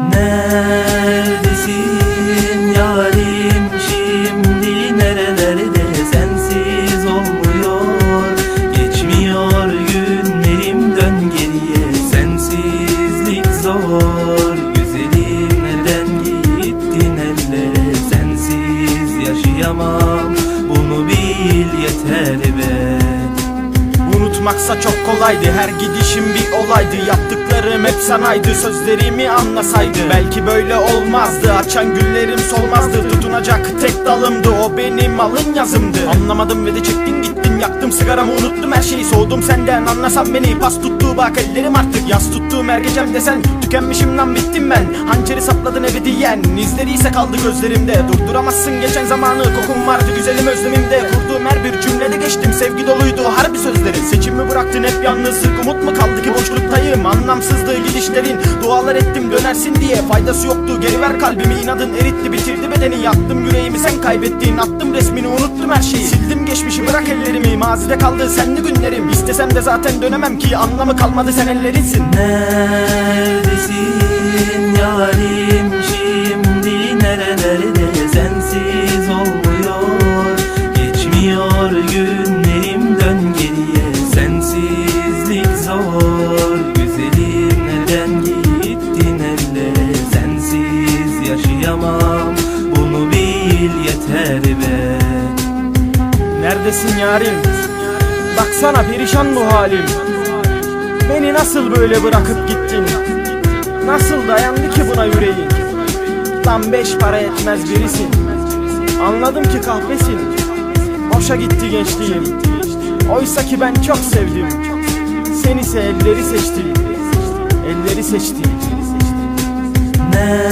Neredesin Unutmaksa çok kolaydı. Her gidişim bir olaydı. Yaptıklarım hep sanaydı. Sözlerimi anlasaydı Belki böyle olmazdı. Açan güllerim solmazdı. Tutunacak tek dalımdı. O benim alın yazımdı. Anlamadım ve de çektin gittin yaktım sigaramı unuttum her şeyi. Soğudum senden. Anlasan beni. Pas tuttu. Bak ellerim artık Yaz tuttuğum her gecem desen tükenmişim lan. Bittim ben. Hançeri sapladın ebediyen izleri ise kaldı gözlerimde. Durduramazsın geçen zamanı. Kokun vardı güzelim özlemimde geçtim sevgi doluydu harbi sözlerin. Seçimi bıraktın hep yalnızlık. Umut mu kaldı ki boşluktayım? Anlamsızdı gidişlerin. Dualar ettim dönersin diye. Faydası yoktu geri ver kalbimi. İnadın eritti bitirdi bedeni. Yaktım yüreğimi sen kaybettin. Attım resmini unuttum her şeyi. Sildim geçmişi bırak ellerimi. Mazide kaldı senli günlerim. İstesem de zaten dönemem ki anlamı kalmadı sen ellerinsin. Neredesin Güzelim neden gittin ellere sensiz yaşayamam Bunu bil yeter be. Neredesin yarim? Baksana perişan bu halim. Beni nasıl böyle bırakıp gittin? Nasıl dayandı ki buna yüreğin? Lan beş para etmez birisin. Anladım ki kahvesin. Boşa gitti gençliğim. Oysa ki ben çok sevdim Sen ise elleri seçti. Elleri seçti. Neredesin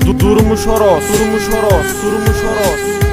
du- du- Durmuş horoz Durmuş horoz Durmuş horoz